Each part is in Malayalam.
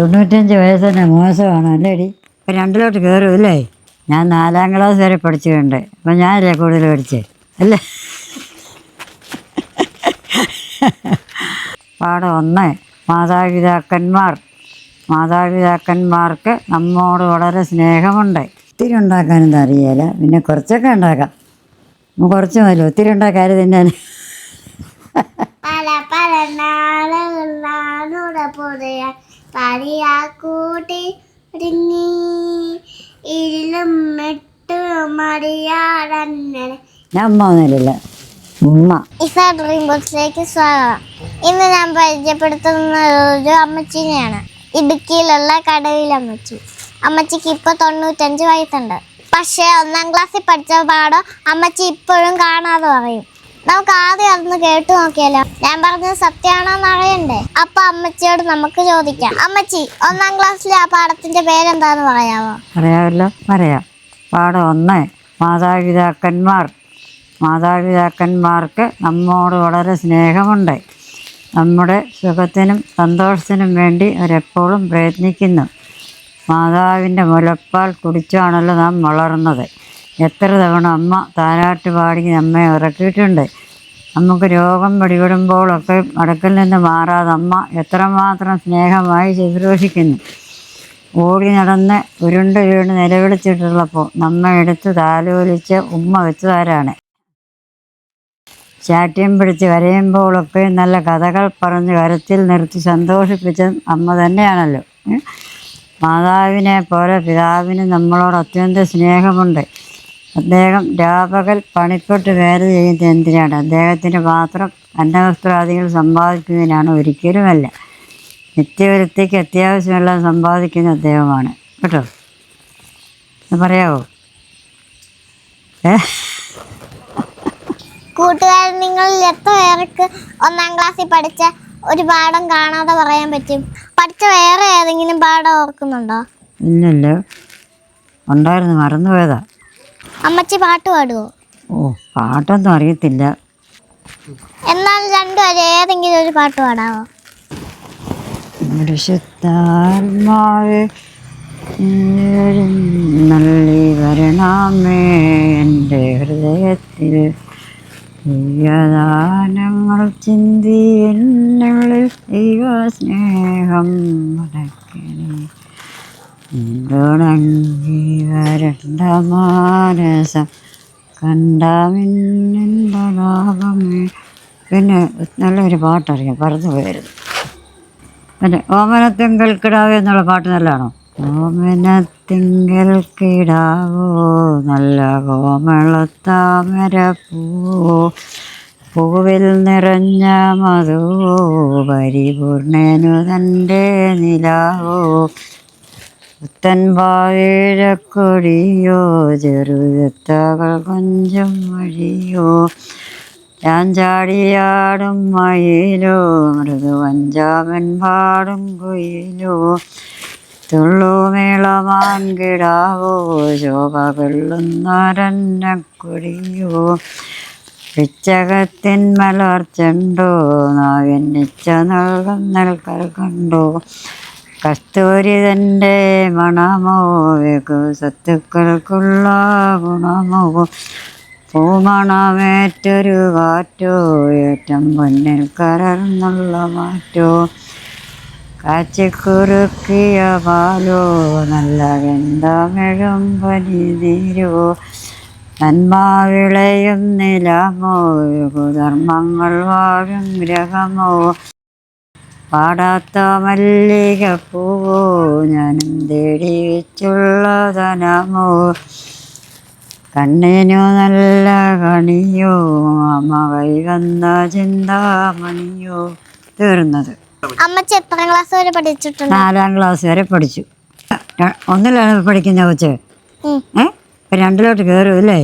തൊണ്ണൂറ്റഞ്ച് വയസ്സ് തന്നെ മോശമാണ് അല്ലേടി. ഇപ്പം രണ്ടിലോട്ട് കയറും അല്ലേ? ഞാൻ നാലാം ക്ലാസ് വരെ പഠിച്ചിട്ടുണ്ട്. അപ്പം ഞാനല്ലേ കൂടുതൽ പഠിച്ചേ? അല്ലേ? പാഠം ഒന്ന്. മാതാപിതാക്കന്മാർ. മാതാപിതാക്കന്മാർക്ക് നമ്മോട് വളരെ സ്നേഹമുണ്ട്. ഒത്തിരി ഉണ്ടാക്കാനൊന്നും അറിയില്ല പിന്നെ കുറച്ചൊക്കെ ഉണ്ടാക്കാം. കുറച്ച് മതി ഒത്തിരി ഉണ്ടാക്കാറ് തന്നെ പല പല നാളുകളാണുടെ പുതിയ പടിയാ കൂട്ടി ഒരുങ്ങി. ഇരുളും മെട്ട് മടിയാടന്നെ ഞാൻ അമ്മ ഒന്നുമില്ല ഉമ്മ. ഇസ ഡ്രീം ബോക്സിലേക്ക് സ്വാഗതം. ഇന്ന് ഞാൻ പരിചയപ്പെടുത്തുന്ന ഒരു അമ്മച്ചിനെയാണ്. ഇടുക്കിയിലുള്ള കടവിൽ അമ്മച്ചി. അമ്മച്ചിക്ക് ഇപ്പൊ തൊണ്ണൂറ്റഞ്ച് വയസ്സുണ്ട്. പക്ഷേ ഒന്നാം ക്ലാസ്സിൽ പഠിച്ച പാടം അമ്മച്ചി ഇപ്പോഴും കാണാതെ പറയും. നമുക്ക് ആദ്യം അതൊന്ന് കേട്ടു നോക്കിയാലോ. ഞാൻ പറഞ്ഞത് സത്യാണോ അറിയണ്ടേ? അപ്പൊ അമ്മച്ചിയോട് നമുക്ക് ചോദിക്കാം. അമ്മച്ചി ഒന്നാം ക്ലാസ്സിലെ ആ പാടത്തിന്റെ പേരെന്താന്ന് പറയാമോ പറയാമല്ലോ പറയാം. പാഠം ഒന്ന് മാതാപിതാക്കന്മാർ. മാതാപിതാക്കന്മാർക്ക് നമ്മോട് വളരെ സ്നേഹമുണ്ട്. നമ്മുടെ സുഖത്തിനും സന്തോഷത്തിനും വേണ്ടി അവരെപ്പോഴും പ്രയത്നിക്കുന്നു. മാതാവിന്റെ മുലപ്പാൽ കുടിച്ചാണല്ലോ നാം വളർന്നത്. എത്ര തവണ അമ്മ താരാട്ട് പാടി നമ്മെ ഉറക്കിയിട്ടുണ്ട്. നമുക്ക് രോഗം പിടിപെടുമ്പോഴൊക്കെ അടുക്കൽ നിന്ന് മാറാതെ അമ്മ എത്രമാത്രം സ്നേഹമായി ശുശ്രൂഷിക്കുന്നു. ഓടി നടന്ന് ഉരുണ്ട് വീണ് നിലവിളിച്ചിട്ടുള്ളപ്പോൾ നമ്മ എടുത്ത് താലോലിച്ച് ഉമ്മ വെച്ചതാരാണ് ശാഠ്യം പിടിച്ച് വരയുമ്പോഴൊക്കെ നല്ല കഥകൾ പറഞ്ഞ് കരത്തിൽ നിർത്തി സന്തോഷിപ്പിച്ച അമ്മ തന്നെയാണല്ലോ. മാതാവിനെ പോലെ പിതാവിന് നമ്മളോട് അത്യന്തം സ്നേഹമുണ്ട്. അദ്ദേഹം രാപകൽ പണിപ്പെട്ട് വേല ചെയ്യുന്നത് എന്തിനാണ്? അദ്ദേഹത്തിന്റെ പാത്രം അന്നവസ്ത്രാദികൾ സമ്പാദിക്കുന്നതിനാണ് ഒരിക്കലുമല്ല. നിത്യവൃത്തിക്ക് അത്യാവശ്യമെല്ലാം സമ്പാദിക്കുന്ന അദ്ദേഹമാണ്. കേട്ടോ? അത് പറയാവോ? ഏ? കൂട്ടുകാരൻ നിങ്ങളിൽ എത്ര പേർക്ക് ഒന്നാം ക്ലാസ്സിൽ പഠിച്ച ഒരു പാഠം കാണാതെ പറയാൻ പറ്റും? പഠിച്ച വേറെ ഏതെങ്കിലും പാഠം ഓർക്കുന്നുണ്ടോ? ഇല്ലല്ലോ. ഉണ്ടായിരുന്നു മറന്നുപോയതാ. അമ്മച്ചി പാട്ട് പാടുവോ? ഓ പാട്ടൊന്നും അറിയത്തില്ല. എന്നാൽ രണ്ടുപേരും ഏതെങ്കിലും ഒരു പാട്ട് പാടാവോ? പരിശുദ്ധാത്മാവേ നല്ലി വരണമേ. എന്റെ ഹൃദയത്തിൽ ദിവ്യദാനങ്ങൾ ചിന്തി എന്നുള്ളിൽ ദൈവസ്നേഹം മടക്കണേ തുടങ്ങി വരണ്ട മാനസം കണ്ടാമിന്നുണ്ട ലോകമേ പിന്നെ നല്ലൊരു പാട്ടറിയാം പറഞ്ഞു പോയിരുന്നു. പിന്നെ ഓമനത്തിങ്കൽ കിടാവ് എന്നുള്ള പാട്ട് നല്ലതാണോ? ഓമനത്തിങ്കൽ കിടാവോ നല്ല കോമളത്താമര പൂവോ പൂവിൽ നിറഞ്ഞ മധുവോ പരിപൂർണനു തന്റെ നിലാവോ പുത്തൻ വാഴക്കൊടിയോ ചെറുതത്തകൾ കൊഞ്ചം വഴിയോ ഞാൻ ചാടിയാടും മയിലോ മൃദുവഞ്ചാമൻ പാടും കുയിലോ. തുള്ളുമേളമാൻ കിടാവോ ശോഭ കൊള്ളുന്നൊരന്നക്കൊടിയോ പിച്ചകത്തിൻ മലർച്ചണ്ടോ നാവിന്നിച്ച നൽകും നൽകൽ കണ്ടോ. കസ്തൂരി തന്റെ മണമോ സത്തുക്കൾക്കുള്ള ഗുണമോ പൂമണമേറ്റൊരു കാറ്റോ ഏറ്റം പൊന്നിൽ കരർന്നുള്ള മാറ്റോ. കാച്ചിക്കുറുക്കിയ പാലോ നല്ല ഗന്ധമെഴും പനിനീരോ നന്മാവിളയും നിലമോ ധർമ്മങ്ങൾ വാഴും ഗ്രഹമോ. പാടാത്ത മല്ലികപ്പൂവോ ഞാനും തേടി വെച്ചുള്ളതനമോ കണ്ണിനു നല്ല കണിയോ? അമ്മ കൈവന്ന ചിന്താമണിയോ? തീർന്നത്. അമ്മച്ചി എത്ര ക്ലാസ് വരെ പഠിച്ചിട്ടുണ്ട്? നാലാം ക്ലാസ് വരെ പഠിച്ചു. ഒന്നിലാണ് പഠിക്കുന്ന കൊച്ച്. ഏ? രണ്ടിലോട്ട് കയറും അല്ലേ?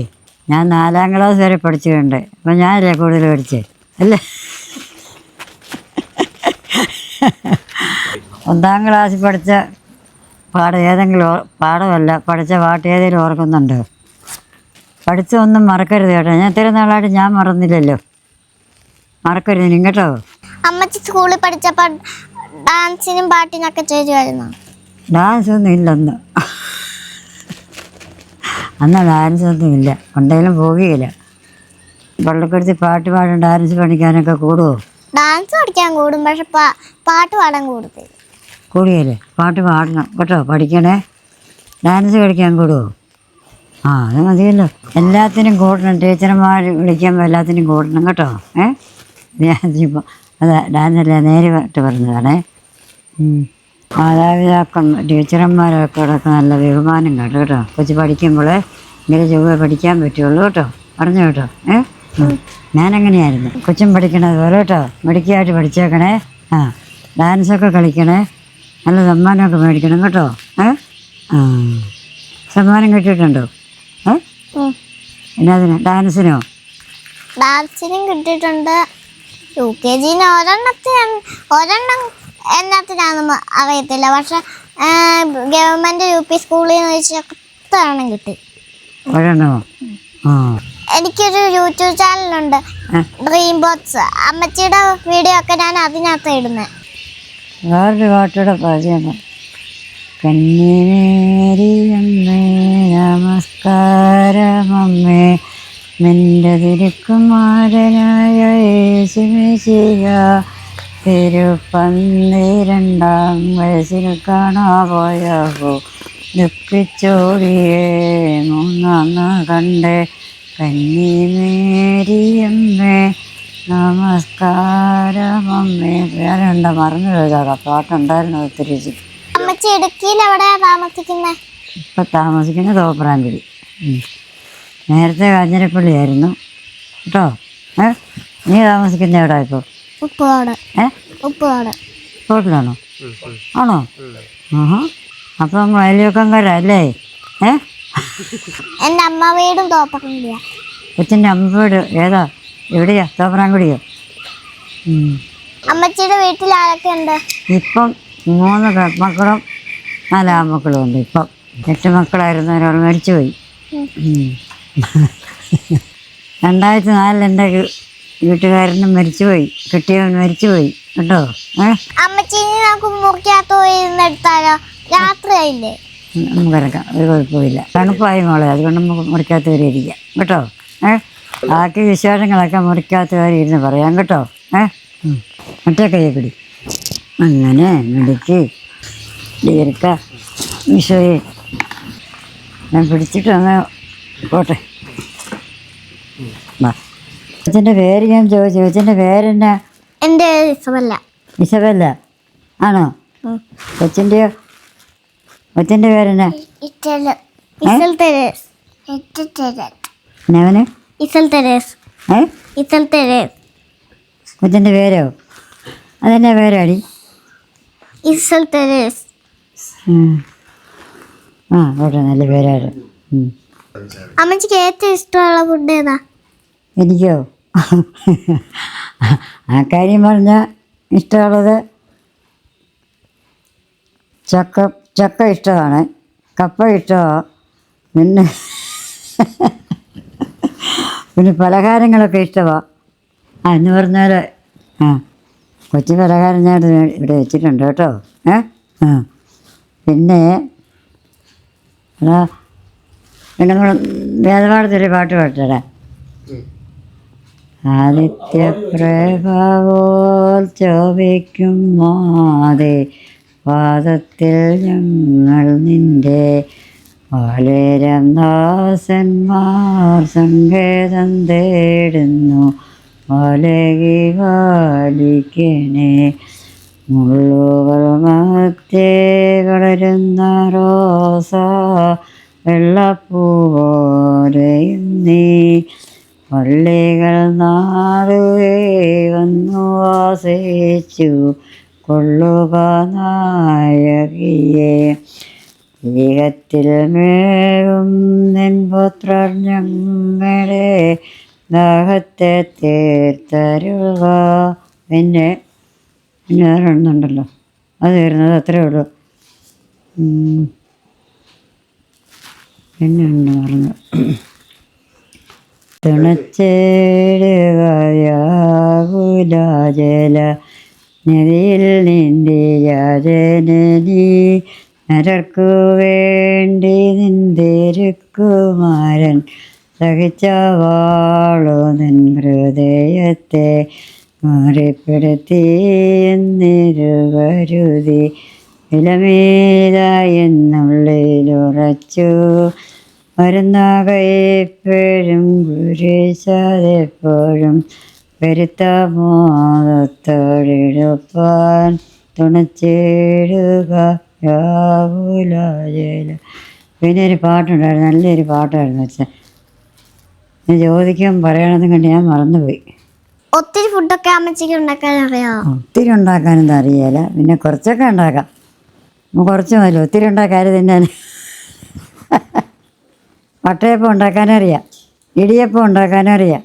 ഞാൻ നാലാം ക്ലാസ് വരെ പഠിച്ചിട്ടുണ്ട് അപ്പം ഞാനല്ലേ കൂടുതൽ പഠിച്ചേ? അല്ലേ? ഒന്നാം ക്ലാസ്സിൽ പഠിച്ച പാഠം ഏതെങ്കിലും പാഠമല്ല പഠിച്ച പാട്ട് ഏതെങ്കിലും ഓർക്കുന്നുണ്ടോ? പഠിച്ചൊന്നും മറക്കരുത് കേട്ടോ. ഞാൻ ഇത്രയും നാളായിട്ട് ഞാൻ മറന്നില്ലല്ലോ. മറക്കരുത് നിങ്ങൾ കേട്ടോ. അമ്മച്ചി സ്കൂളിൽ പഠിച്ചപ്പോൾ ഡാൻസിനും പാട്ടിനൊക്കെ ചേരുമായിരുന്നു ഡാൻസ് ഒന്നും ഇല്ലെന്ന് അന്ന് ഡാൻസ് ഒന്നും ഇല്ല. ഉണ്ടെങ്കിലും പോകുകയില്ല പള്ളിക്കടുത്ത് പാട്ട് പാടാൻ ഡാൻസ് പഠിക്കാനൊക്കെ കൂടുമോ ഡാൻസ് പഠിക്കാൻ കൂടും പക്ഷെ പാട്ട് പാടാൻ കൂടുതൽ കൂടിയല്ലേ? പാട്ട് പാടണം. കേട്ടോ പഠിക്കണേ. ഡാൻസ് കളിക്കാൻ കൂടുമോ ആ അത് മതിയല്ലോ. എല്ലാത്തിനും കൂടണം. ടീച്ചർമാർ വിളിക്കുമ്പോൾ എല്ലാത്തിനും കൂടണം കേട്ടോ. ഏ? ഞാനിപ്പോൾ അതാ ഡാൻസല്ല നേരിട്ട് പറഞ്ഞതാണേ. മാതാപിതാക്കൾ ടീച്ചർമാരൊക്കെ അടക്കം നല്ല ബഹുമാനം കേട്ടോ. കേട്ടോ കൊച്ചു പഠിക്കുമ്പോൾ ഇങ്ങനെ ചൊവ്വ പഠിക്കാൻ പറ്റുള്ളൂ കേട്ടോ. പറഞ്ഞു കേട്ടോ. ഏ? ഞാനങ്ങനെയായിരുന്നു. കൊച്ചും പഠിക്കണത് പോലെ കേട്ടോ. മെഡിക്കലായിട്ട് പഠിച്ചേക്കണേ. ആ ഡാൻസൊക്കെ കളിക്കണേ. നല്ല സമ്മാനമൊക്കെ മേടിക്കണം കേട്ടോ. ഏ ആ. സമ്മാനം കിട്ടിയിട്ടുണ്ടോ? ഏ എന്നാ എന്നതിന് ഡാൻസിനോ ഡാൻസിനും കിട്ടിയിട്ടുണ്ട്. യു കെ ജിന് ഒരെണ്ണത്തിന് ഒരെണ്ണം എന്നാത്തിനാണെന്ന് അറിയത്തില്ല. പക്ഷെ ഗവൺമെന്റ് യു പി സ്കൂളിൽ നിന്ന് വെച്ചൊക്കെ കിട്ടി. ഒരെണ്ണമോ? ആ. എനിക്കൊരു യൂട്യൂബ് ചാനലുണ്ട്. ഡ്രീം ബോക്സ് അമ്മച്ചിയുടെ വീഡിയോ ഒക്കെ ഞാൻ അതിനകത്ത് ഇടുന്നത് വേറൊരു പാട്ടൂടെ പാടിയാണ് കന്നിനേരിയമ്മേ നമസ്കാരമമ്മേ നിന്റെ തിരുക്കുമാരനായ യേശുമിശിക തിരുപ്പന്നിരണ്ടാം വയസ്സിൽ കാണാ പോയാഹോ ദുഃഖിച്ചോടിയേ മൂന്നാം കണ്ടേ. കന്നിമേരിയമ്മേ നമസ്കാരമമ്മേ. വേറെ ഉണ്ടോ മറന്നു പോയതാ പാട്ടുണ്ടായിരുന്നു ഒത്തിരി അമ്മച്ചി ഇടുക്കിയിൽ എവിടെയാ താമസിക്കുന്നത് ഇപ്പം താമസിക്കുന്ന ഉം. നേരത്തെ കാഞ്ഞിരപ്പള്ളിയായിരുന്നു. കേട്ടോ? ഏ? നീ താമസിക്കുന്ന എവിടെ ഇപ്പോൾ ഉപ്പുകോട് ഏ? ഉപ്പുകോട് തോട്ടിലാണോ ആണോ? ആഹാ. അപ്പം അയൽവക്കംകാരല്ലേ ഏ? എന്റെ അമ്മ വീടും തോപ്പറങ്കുടിയാ കൊച്ചിന്റെ അമ്മ വീട് ഏതാ? എവിടെയാ? തോപ്രാങ്കുടിയോ ഉം. അമ്മച്ചിയുടെ വീട്ടിൽ ആരൊക്കെ ഉണ്ട്? ഇപ്പം മൂന്ന് പെൺമക്കളും നാല് ആൺമക്കളും ഉണ്ട് ഇപ്പം. എട്ട് മക്കളായിരുന്നു ഒരാൾ മരിച്ചുപോയി. രണ്ടായിരത്തി നാലിൽ എന്റെ വീട്ടുകാരനും മരിച്ചുപോയി കിട്ടിയവൻ മരിച്ചുപോയി കേട്ടോ? അമ്മച്ചി നമുക്ക് മുറിക്കകത്ത് പോയി രാത്രിയായില്ലേ? നമുക്ക് വരക്കാം ഒരു കുഴപ്പമില്ല തണുപ്പായി മോളെ അതുകൊണ്ട് നമുക്ക് മുറിക്കാത്ത വരെ ഇരിക്കാം. കേട്ടോ? ഏ? ബാക്കി വിശേഷങ്ങളൊക്കെ മുറിക്കാത്ത വരെ ഇരുന്ന് പറയാം കേട്ടോ? ഏ? ഉം. മറ്റേ കയ്യെ പിടി. അങ്ങനെ മിടുക്കി ദീർഘ മിശോയെ. ഞാൻ പിടിച്ചിട്ട് അങ്ങ് പോട്ടെ. അച്ഛന്റെ പേര് ഞാൻ ചോദിച്ചു. അച്ഛന്റെ പേരെന്നാ? എന്റെ ഇസബല്ല. ഇസബല്ല. ആണോ? കൊച്ചിന്റെയോ കൊച്ചിന്റെ പേരെന്നാ? തെരേസ്. കൊച്ചിന്റെ പേരോ? അതെന്നാ പേരാടി. ആ ഓട്ടെ നല്ല പേരാണ്. അമ്മച്ചിക്ക് ഏറ്റവും ഇഷ്ടമുള്ള ഫുഡ് ഏതാ? എനിക്കോ? ആ കാര്യം പറഞ്ഞാൽ ഇഷ്ടമുള്ളത് ചക്ക ചക്ക ഇഷ്ടമാണ്. കപ്പ ഇഷ്ടമാണ് പിന്നെ പിന്നെ പലഹാരങ്ങളൊക്കെ ഇഷ്ടമാണ് ആ എന്ന് പറഞ്ഞാൽ ആ കൊച്ചു പലഹാരം ഞാൻ ഇവിടെ വെച്ചിട്ടുണ്ട് കേട്ടോ. ഏ? ആ പിന്നെ പിന്നെ നമ്മൾ വേദപാഠത്തൊരു പാട്ട് പാട്ടടാ. ചോദിക്കും മാതെ പാദത്തിൽ ഞങ്ങൾ നിന്റെ വളരം ദാസന്മാർ സങ്കേതം തേടുന്നു. വലകി വാലിക്കണേ മുള്ളുകൾ മത്തേ വളരുന്ന റോസ വെള്ളപ്പൂപോലെയും നീ പള്ളികൾ നാടുകെ വന്നു വാസിച്ചു കൊള്ളുക നായകിയെ ഈകത്തിൽ മേഴും നിൻ പുത്രർ ഞങ്ങളെ ദാഹത്തെ തീർത്തരുക പിന്നെ പിന്നെ വേറൊന്നുണ്ടല്ലോ അത് വരുന്നത് അത്രേ ഉള്ളൂ. പിന്നെ പറഞ്ഞു. തുണച്ചേടുകയാകുല ജല. നദിയിൽ നിന്റെ ജനനി നരർക്കു വേണ്ടി നിന്തിരുക്കുമാരൻ സഹിച്ച വാളു നിൻ ഹൃദയത്തെ മാറിപ്പെടുത്തി എന്നിരുവരുതി. വിലമേത എന്നുള്ളിലുറച്ചു വരുന്ന കൈപ്പോഴും കുരിശതെപ്പോഴും പെരുത്ത തുണച്ചേടുക. യാവുലാജല പിന്നെ ഒരു പാട്ടുണ്ടായിരുന്നു നല്ലൊരു പാട്ടായിരുന്നു വെച്ചാൽ ഞാൻ ചോദിക്കാൻ പറയണമെന്ന് കണ്ട് ഞാൻ മറന്നുപോയി. ഒത്തിരി ഫുഡൊക്കെ അമ്മച്ചിക്ക് ഉണ്ടാക്കാൻ അറിയാമോ ഒത്തിരി ഉണ്ടാക്കാനൊന്നും അറിയില്ല പിന്നെ കുറച്ചൊക്കെ ഉണ്ടാക്കാം. കുറച്ച് മതി ഒത്തിരി ഉണ്ടാക്കാതെ തിന്നാൻ? വട്ടയപ്പം ഉണ്ടാക്കാനറിയാം ഇടിയപ്പം ഉണ്ടാക്കാനറിയാം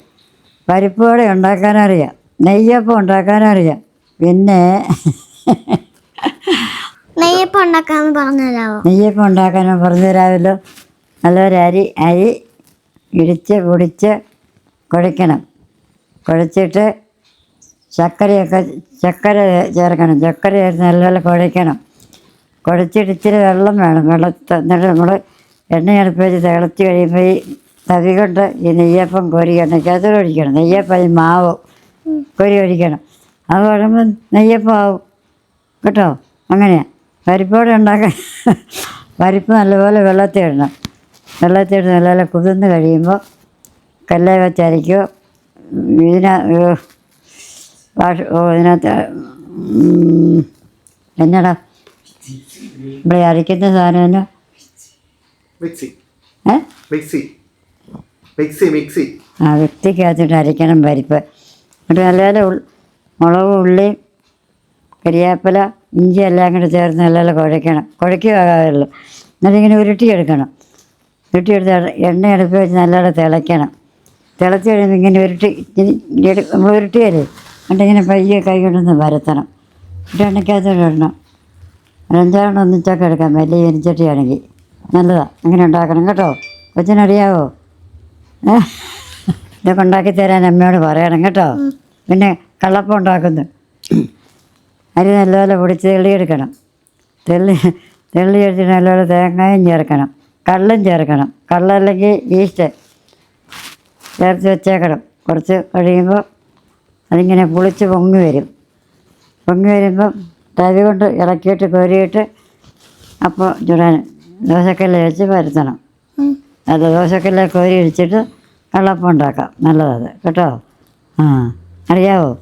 പരിപ്പ് വട ഉണ്ടാക്കാനറിയാം. നെയ്യപ്പം ഉണ്ടാക്കാനറിയാം. പിന്നെ നെയ്യപ്പം ഉണ്ടാക്കാന്ന് പറഞ്ഞു തരാമോ നെയ്യപ്പം ഉണ്ടാക്കാനും പറഞ്ഞു തരാമല്ലോ നല്ലൊരു അരി അരി ഇടിച്ച് പൊടിച്ച് കുഴയ്ക്കണം. കുഴച്ചിട്ട് ചക്കരയൊക്കെ ചക്കര ചേർക്കണം. ചക്കര ചേർത്ത് നല്ലപോലെ കുഴയ്ക്കണം. കുഴച്ചിട്ട് ഇച്ചിരി വെള്ളം വേണം. വെള്ളം എന്നിട്ട് നമ്മൾ എണ്ണ അടുപ്പ് വെച്ച് തിളച്ച് കഴിയുമ്പോൾ ഈ തവി കൊണ്ട് ഈ നെയ്യപ്പം കോരിക്കണം എണ്ണയ്ക്കകത്ത് ഒഴിക്കണം. നെയ്യപ്പം ഈ മാവ് കോരി ഒഴിക്കണം. അത് വഴുമ്പം നെയ്യപ്പം ആവും. കേട്ടോ? അങ്ങനെയാണ് പരിപ്പോടെ ഉണ്ടാക്കാൻ പരിപ്പ് നല്ലപോലെ വെള്ളത്തിൽ ഇടണം. വെള്ളത്തിൽ ഇട്ട് നല്ലപോലെ കുതിർന്ന് കഴിയുമ്പോൾ കല്ലേ വെച്ചരിക്കോ ഇതിന ഭാഷ ഓ ഇതിനകത്ത് എന്നടാ? ഇവിടെ അരയ്ക്കുന്ന സാധനം ഏ? മിക്സി. Mixie mixie. ആ വ്യക്തിക്കകത്തിട്ട് അരയ്ക്കണം പരിപ്പ്. എന്നിട്ട് നല്ല നല്ല മുളക് ഉള്ളി കരിയാപ്പില ഇഞ്ചി എല്ലാം കൂടെ ചേർത്ത് നല്ലപോലെ കുഴയ്ക്കണം കുഴയ്ക്കുകയുള്ളൂ എന്നിട്ട് ഇങ്ങനെ ഉരുട്ടിയെടുക്കണം. ഉരുട്ടിയെടുത്ത് എണ്ണ- അടുപ്പ് വെച്ച് നല്ലപോലെ തിളയ്ക്കണം. തിളച്ച് കഴിയുമ്പോൾ ഇങ്ങനെ ഉരുട്ടി നമ്മൾ ഉരുട്ടിയല്ലേ? എന്നിട്ട് ഇങ്ങനെ പയ്യെ കൈ കൊണ്ടൊന്ന് പരത്തണം. എന്നിട്ട് എണ്ണയ്ക്കകത്തോട്ട് ഇടണം. അഞ്ചാറെണ്ണം ഒന്നിച്ചൊക്കെ എടുക്കാം. വലിയ എരിച്ചട്ടിയാണെങ്കിൽ. നല്ലതാണ് അങ്ങനെ ഉണ്ടാക്കണം. കേട്ടോ? കൊച്ചിനറിയാവോ? ഇതൊക്കെ ഉണ്ടാക്കി തരാൻ അമ്മയോട് പറയണം കേട്ടോ. പിന്നെ കള്ളപ്പം ഉണ്ടാക്കുന്നു. അരി നല്ലപോലെ പൊടിച്ച് തെള്ളിയെടുക്കണം. തെള്ളി തെള്ളിയെടുത്ത് നല്ലപോലെ തേങ്ങയും ചേർക്കണം. കള്ളും ചേർക്കണം. കള്ളല്ലെങ്കിൽ ഈസ്റ്റ് ചേർത്ത് വെച്ചേക്കണം. കുറച്ച് കഴിയുമ്പോൾ അതിങ്ങനെ പുളിച്ച് പൊങ്ങി വരും. പൊങ്ങി വരുമ്പം തവി കൊണ്ട് ഇളക്കിയിട്ട് കോരിയിട്ട് അപ്പോൾ ചുടാൻ ദോശക്കല്ല് വെച്ച് പരത്തണം. അത് ദോശക്കെല്ലാം കോരി ഇടിച്ചിട്ട് വെള്ളപ്പം ഉണ്ടാക്കാം. നല്ലതത്. കേട്ടോ? ആ. അറിയാവോ?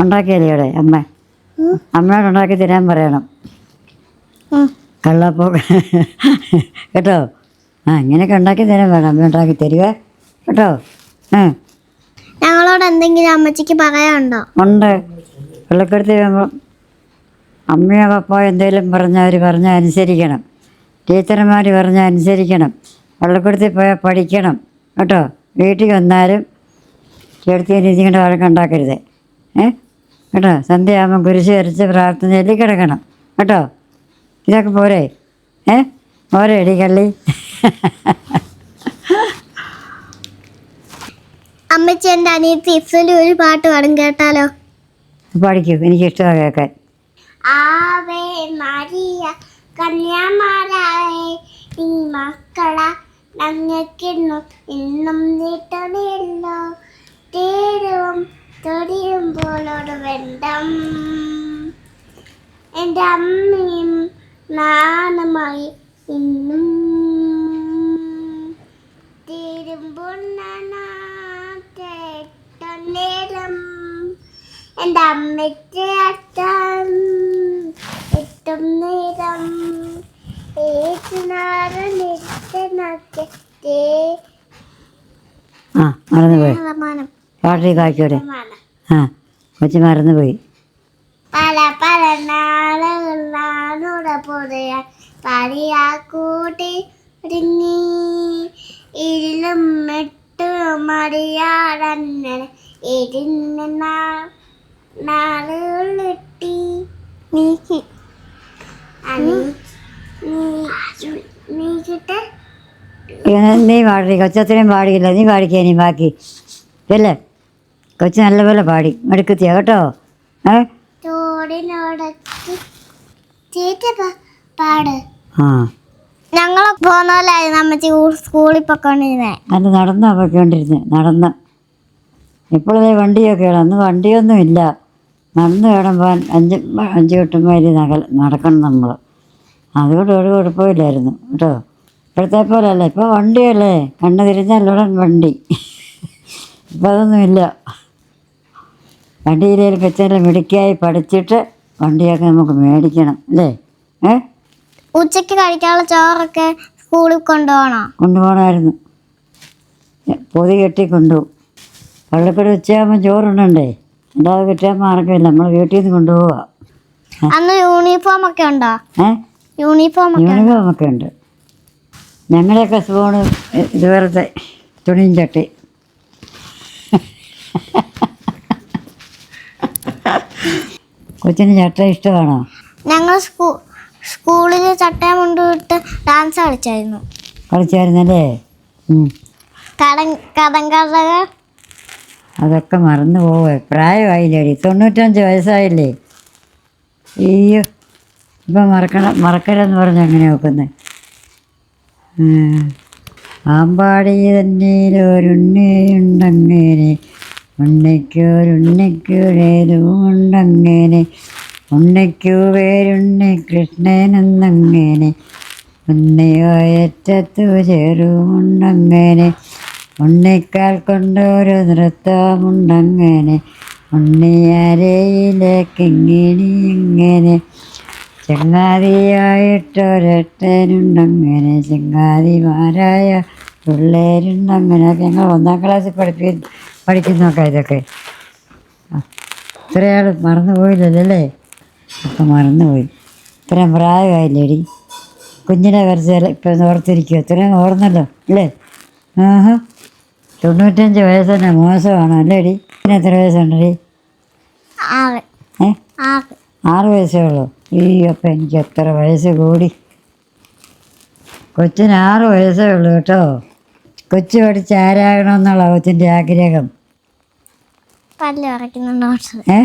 ഉണ്ടാക്കിയല്ലേ ഇവിടെ അമ്മ? അമ്മയോട് ഉണ്ടാക്കി തരാൻ പറയണം. കള്ളപ്പം. കേട്ടോ? ആ ഇങ്ങനെയൊക്കെ ഉണ്ടാക്കി തരാൻ വേണം അമ്മ ഉണ്ടാക്കി തരുവേ. കേട്ടോ? ആ. ഞങ്ങളോട് എന്തെങ്കിലും അമ്മച്ചിക്ക് പറയാനുണ്ടോ? ഉണ്ട്. വെള്ളക്കെടുത്ത് അമ്മയോ പപ്പോ എന്തെങ്കിലും പറഞ്ഞാൽ അവർ പറഞ്ഞാൽ അനുസരിക്കണം. ടീച്ചർമാർ പറഞ്ഞാൽ അനുസരിക്കണം. വെള്ളക്കെടുത്തിൽ പോയാൽ പഠിക്കണം. കേട്ടോ? വീട്ടിൽ വന്നാലും എടുത്ത് ഇരിക്കേണ്ട വഴക്കം ഉണ്ടാക്കരുത്. ഏ? കേട്ടോ? സന്ധ്യയാകുമ്പോൾ കുരിശ് വരച്ച് പ്രാർത്ഥന ചൊല്ലി കിടക്കണം. കേട്ടോ? ഇതൊക്കെ പോരെ. ഏ? പോരെ എടി കള്ളി. അമ്മച്ചി എന്റെ അനിയത്തി ഒരു പാട്ട് പാടും കേട്ടാലോ? പഠിക്കൂ എനിക്കിഷ്ടമാണ് കേൾക്കാൻ. ആവേ മരിയ കന്യാമാരായ മക്കള ഞങ്ങൾക്കിന്നു ഇന്നും നീട്ടണില്ലോ. തൊടിയും തൊടിയുമ്പോളോട് വേണ്ടം. എന്റെ അമ്മയും നാണമായി ഇന്നും എന്റെ അമ്മയ്ക്ക് അച്ഛൻ എത്തും നേരം. ആ മറന്നുപോയി പോയി. പാട്ടി കാഴ്ചയോടെ ആ കൊച്ചു മറന്നുപോയി പല പല നാളുകളാണുട പോയ പടിയാ കൂട്ടി ഒരുങ്ങി. ഇരുളും മെട്ടു മടിയാടന്നെ ഇരുന്ന് നാളുകളിട്ടി നീക്കി. ഇങ്ങനെ നീ പാടി കൊച്ചത്രയും പാടിയില്ല നീ പാടിക്കുക നീ ബാക്കി. അല്ലേ കൊച്ചു നല്ലപോലെ പാടി മെടുക്കത്തിയ കേട്ടോ? ഏ? ഞങ്ങൾ പോകുന്ന പോലായിരുന്നു അമ്മച്ചി സ്കൂളിൽ പൊക്കോണ്ടിരുന്നേ അല്ല നടന്നാ പോയിക്കൊണ്ടിരുന്നത് നടന്ന്. ഇപ്പോഴേ വണ്ടിയൊക്കെയാണ് അന്ന് വണ്ടിയൊന്നും ഇല്ല നടന്ന് പോകാൻ അഞ്ച് അഞ്ച് എട്ടുമ്പോൾ നകൽ നടക്കണം നമ്മൾ അതുകൊണ്ട് ഒരു കുഴപ്പമില്ലായിരുന്നു കേട്ടോ. ഇപ്പോഴത്തെ പോലല്ല ഇപ്പോൾ വണ്ടിയല്ലേ? കണ്ണ് തിരിഞ്ഞല്ലോടൻ വണ്ടി. ഇപ്പം അതൊന്നുമില്ല. വണ്ടിയിലേൽ കൊച്ചെല്ലാം മിടുക്കിയായി പഠിച്ചിട്ട് വണ്ടിയൊക്കെ നമുക്ക് മേടിക്കണം അല്ലേ? ഏ? ഉച്ചയ്ക്ക് കഴിക്കാനുള്ള ചോറൊക്കെ സ്കൂളിൽ കൊണ്ടുപോകണോ? കൊണ്ടുപോകണമായിരുന്നു. പൊതി കെട്ടി കൊണ്ടുപോകും പള്ളിക്കൂടി ഉച്ചയാകുമ്പോൾ ചോറുണ്ടേ അല്ലാതെ കിട്ടിയാൽ മാർഗമില്ല നമ്മൾ വീട്ടിൽ നിന്ന് കൊണ്ടുപോവാ. അന്ന് യൂണിഫോം ഒക്കെ ഉണ്ടോ? ഏ? യൂണിഫോം ഒക്കെ യൂണിഫോം ഒക്കെ ഉണ്ട്. ഞങ്ങളുടെയൊക്കെ സ്പൂണ് ഇതുപോലത്തെ തുണിയും ചട്ടി കൊച്ചിന് ചട്ട ഇഷ്ടമാണോ? ഞങ്ങൾ സ്കൂ സ്കൂളിൽ ചട്ടയം കൊണ്ടുവിട്ട് ഡാൻസ് കളിച്ചായിരുന്നു. കളിച്ചായിരുന്നല്ലേ? ഉം. കടം കടം കഥകൾ അതൊക്കെ മറന്നു പോവേ. പ്രായമായില്ലേ തൊണ്ണൂറ്റഞ്ച് വയസ്സായില്ലേ? അയ്യോ. ഇപ്പം മറക്കണം മറക്കരെന്ന് പറഞ്ഞ് അങ്ങനെ നോക്കുന്നത് ആമ്പാടി തന്നീലൊരുണ്ണിയുണ്ടങ്ങനെ ഉണ്ണിക്കൊരുണ്ണിക്കുഴേതുമുണ്ടങ്ങനെ ഉണ്ണിക്കു പേരുണ്ണി കൃഷ്ണനെന്നങ്ങനെ ഉണ്ണിയോയറ്റത്തു ചേരുമുണ്ടങ്ങനെ ഉണ്ണിക്കാൽ കൊണ്ടൊരു നൃത്തമുണ്ടങ്ങനെ ഉണ്ണിയരയിലേക്കിങ്ങിനി ഇങ്ങനെ ചങ്ങാതിയായിട്ടൊരട്ടനുണ്ടങ്ങനെ ചങ്ങാതിമാരായ പിള്ളേരുണ്ടങ്ങനെ. ഞങ്ങൾ ഒന്നാം ക്ലാസ്സിൽ പഠിപ്പി പഠിക്കുന്നൊക്കെ ഇതൊക്കെ. ഇത്രയാൾ മറന്നുപോയില്ലല്ലേ അപ്പം മറന്നുപോയി. ഇത്രയും പ്രായമായില്ലേടി? കുഞ്ഞിനെ വരച്ചാൽ ഇപ്പം ഓർത്തിരിക്കുക ഇത്രയും ഓർന്നല്ലോ അല്ലേ? ആഹാ. തൊണ്ണൂറ്റഞ്ച് വയസ്സന്നെ മോശമാണോ അല്ലേ അല്ലേടി? പിന്നെ എത്ര വയസ്സുണ്ടടി? ഏ? ആറ് വയസ്സേ ഉള്ളൂ. അപ്പം എനിക്ക് എത്ര വയസ്സ് കൂടി? കൊച്ചിന് ആറ് വയസ്സേ ഉള്ളൂ കേട്ടോ. കൊച്ചു പഠിച്ച് ആരാകണമെന്നുള്ള കൊച്ചിന്റെ ആഗ്രഹം. പല്ല് പറിക്കുന്ന ഡോക്ടർ ഏ?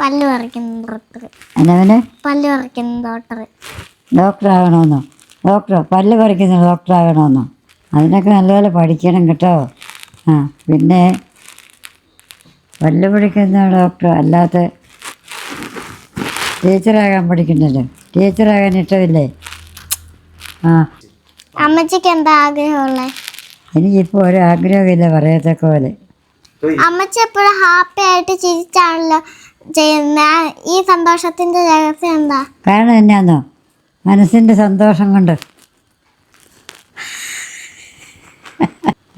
പല്ല് പറിക്കുന്ന ഡോക്ടർ എന്നവന് പല്ല് പറിക്കുന്ന ഡോക്ടർ ഡോക്ടറാകണമെന്നോ? ഡോക്ടറോ? പല്ല് പറിക്കുന്ന ഡോക്ടറാകണമെന്നോ? അതിനൊക്കെ നല്ലപോലെ പഠിക്കണം കേട്ടോ. ആ പിന്നെ? പല്ല് പഠിക്കുന്ന ഡോക്ടർ അല്ലാത്ത ടീച്ചറാകാൻ പഠിക്കുന്നല്ലോ ടീച്ചറാകാൻ ഇഷ്ടമില്ലേ? ആ. അമ്മച്ചിക്ക് എന്താ ആഗ്രഹമുള്ളത് എനിക്കിപ്പോൾ ഒരു ആഗ്രഹമില്ല പറയത്തക്ക പോലെ. അമ്മച്ച എപ്പോഴും ഹാപ്പി ആയിട്ട് ചിരിച്ചാണല്ലോ ചെയ്യുന്ന. ഈ സന്തോഷത്തിന്റെ രഹസ്യം എന്താ? കാരണം എന്നാന്നോ? മനസ്സിന്റെ സന്തോഷം കൊണ്ട്.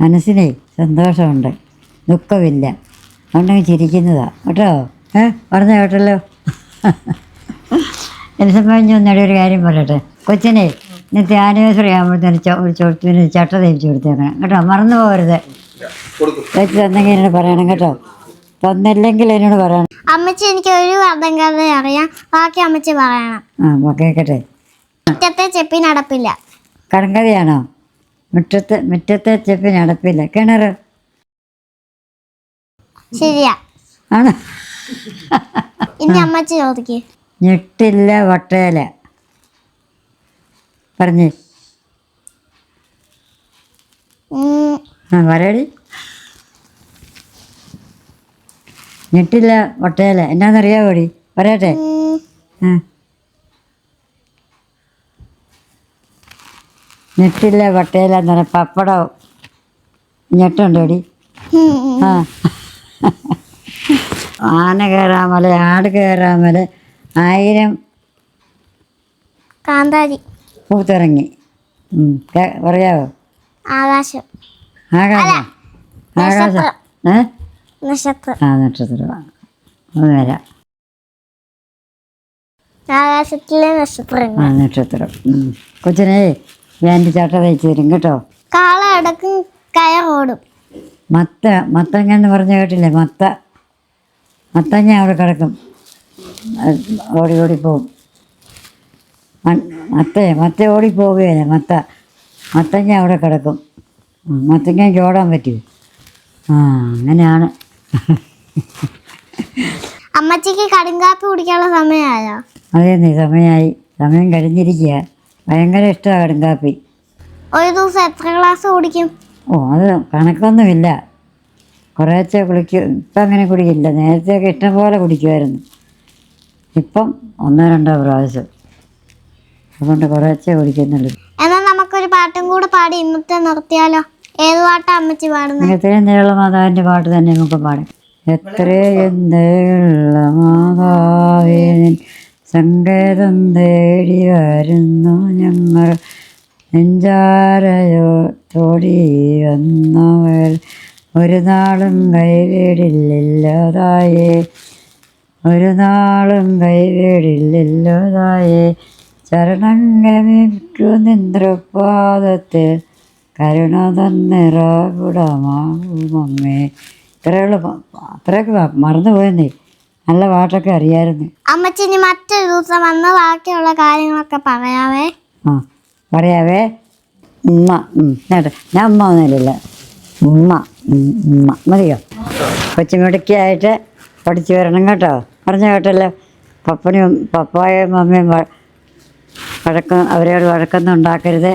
മനസ്സിനെ സന്തോഷമുണ്ട്. ദുഃഖമില്ല. ഉണ്ടെങ്കിൽ ചിരിക്കുന്നതാ. കേട്ടോ? ഏ? പറഞ്ഞ കേട്ടല്ലോ? എലിസം കഴിഞ്ഞൊന്നടി ഒരു കാര്യം പറയട്ടെ. കൊച്ചിനെ ഇന്നത്തെ ആനിവേഴ്സറി ആകുമ്പോഴത്തേന് ഒരു ചോട്ടത്തിന് ചട്ട തേച്ച് കൊടുത്തേക്കണം. കേട്ടോ? മറന്നു പോകരുത്. വെച്ച് തന്നെങ്കിൽ എന്നോട് പറയണം കേട്ടോ. തന്നില്ലെങ്കിൽ എന്നോട് പറയണം. അമ്മച്ചി എനിക്ക് ഒരു കഥം കഥ അറിയാം. ബാക്കി അമ്മച്ചി പറയണം. ആ കേക്കട്ടെ മുറ്റത്തെ ചെപ്പി നടപ്പില്ല. കടങ്കഥയാണോ? മുറ്റത്തെ മുറ്റത്തെ ചെപ്പി നടപ്പില്ല. കിണർ. ശരിയാ. ആണോ? ഇനി അമ്മച്ചി ചോദിക്ക്. ഞെട്ടില്ല വട്ടേല പറഞ്ഞേ. ആ പറയടി ഞെട്ടില്ല വട്ടേല എന്നാന്നറിയാവോടി പറയട്ടെ. ആ. ഞെട്ടില്ല വട്ടേല എന്ന് പറഞ്ഞ പപ്പടം ഞെട്ടുണ്ടോടി. ആ. ആന കയറാമല ആട് കയറാമല ആയിരം. കാന്താരി. പൂത്തിറങ്ങി. പറയാവോ? ആകാശം. ആകാശം. ആകാശം ഏ? നക്ഷത്രം. ആ നക്ഷത്രം. അത് വരാം. ആകാശത്തിലെ നക്ഷത്രം ആ നക്ഷത്രം. കൊച്ചിനെ ഞാൻ ചട്ട തയ്ച്ചു തരും കേട്ടോ. കാള അടക്കും കയറോടും മത്ത മത്തങ്ങ എന്ന് പറഞ്ഞ കേട്ടില്ലേ? മത്ത. മത്തങ്ങ അവിടെ കിടക്കും. ഓടി ഓടി പോകും. മത്ത മത്ത ഓടി പോവുകയില്ല മത്ത മത്തങ്ങ അവിടെ കിടക്കും. മത്തങ്ങ ചോടാൻ പറ്റുമോ ആ അങ്ങനെയാണ്. അമ്മച്ചിക്ക് കടുങ്കാപ്പി കുടിക്കാനുള്ള സമയമായോ? അതെ നീ സമയമായി. സമയം കഴിഞ്ഞിരിക്കുക ഭയങ്കര ഇഷ്ടമാണ് കടുങ്കാപ്പി ഒരു ദിവസം എത്ര ഗ്ലാസ് കുടിക്കും? ഓ അത് കണക്കൊന്നുമില്ല. കുറേശ്ശെ കുളിക്കും ഇപ്പം അങ്ങനെ കുടിക്കില്ല. നേരത്തെയൊക്കെ ഇഷ്ടം പോലെ കുടിക്കുമായിരുന്നു. ഇപ്പം ഒന്നോ രണ്ടോ പ്രാവശ്യം. അതുകൊണ്ട് കുറേശ്ശെ കുടിക്കുന്നുള്ളൂ എന്നാൽ നമുക്കൊരു പാട്ടും കൂടെ പാടി ഇന്നത്തെ നിർത്തിയാലോ? ഏത് പാട്ടാ അമ്മച്ചി പാടുന്നത് എത്രയും നീള മാതാവിന്റെ പാട്ട് തന്നെ നമുക്ക് പാടാം. എത്രയും നീള മാതാവിൻ സങ്കേതം തേടി വരുന്നു ഞങ്ങൾ. നെഞ്ചാരയോ തോടി വന്നവർ ഒരു നാളും കൈവീടില്ലാതായേ. ഒരു നാളും കൈവീടില്ലാതായേ. ചരണങ്ങനിക്കു നിന്ദ്രപാദത്തിൽ കരുണ തന്നിറകുടമാകുമമ്മേ ഇത്രയുള്ള അത്രയൊക്കെ മറന്നുപോയെന്നേ നല്ല പാട്ടൊക്കെ അറിയായിരുന്നു. അമ്മച്ചി ഇനി മറ്റൊരു ദിവസം വന്ന് ബാക്കിയുള്ള കാര്യങ്ങളൊക്കെ പറയാവേ. ആ പറയാവേ. ഉമ്മ ഉം, കേട്ടോ ഞാൻ ഉമ്മ ഒന്നുമില്ല ഉമ്മ ഉമ്മ. മതിയോ? കൊച്ചുമിടുക്കിയായിട്ട് പഠിച്ചു വരണം കേട്ടോ. പറഞ്ഞു കേട്ടല്ലോ. പപ്പനും പപ്പായും മമ്മിയും വഴക്കം അവരോട് വഴക്കൊന്നും ഉണ്ടാക്കരുത്.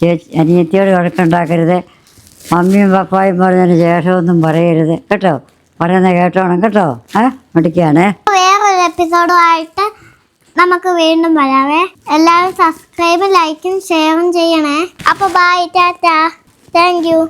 ചേച്ചി അനിയത്തിയോട് വഴക്കുണ്ടാക്കരുത്. മമ്മിയും പപ്പായും പറഞ്ഞതിന് ശേഷമൊന്നും പറയരുത്. കേട്ടോ? പറയുന്നത് കേട്ടോണം. കേട്ടോ? ഏ മടിക്കാണേ വേറൊരു എപ്പിസോഡുമായിട്ട് നമുക്ക് വീണ്ടും വരാവേ. എല്ലാവരും സബ്സ്ക്രൈബ് ലൈക്കും ഷെയറും ചെയ്യണേ. അപ്പോൾ ബൈ ടാറ്റാ. Thank you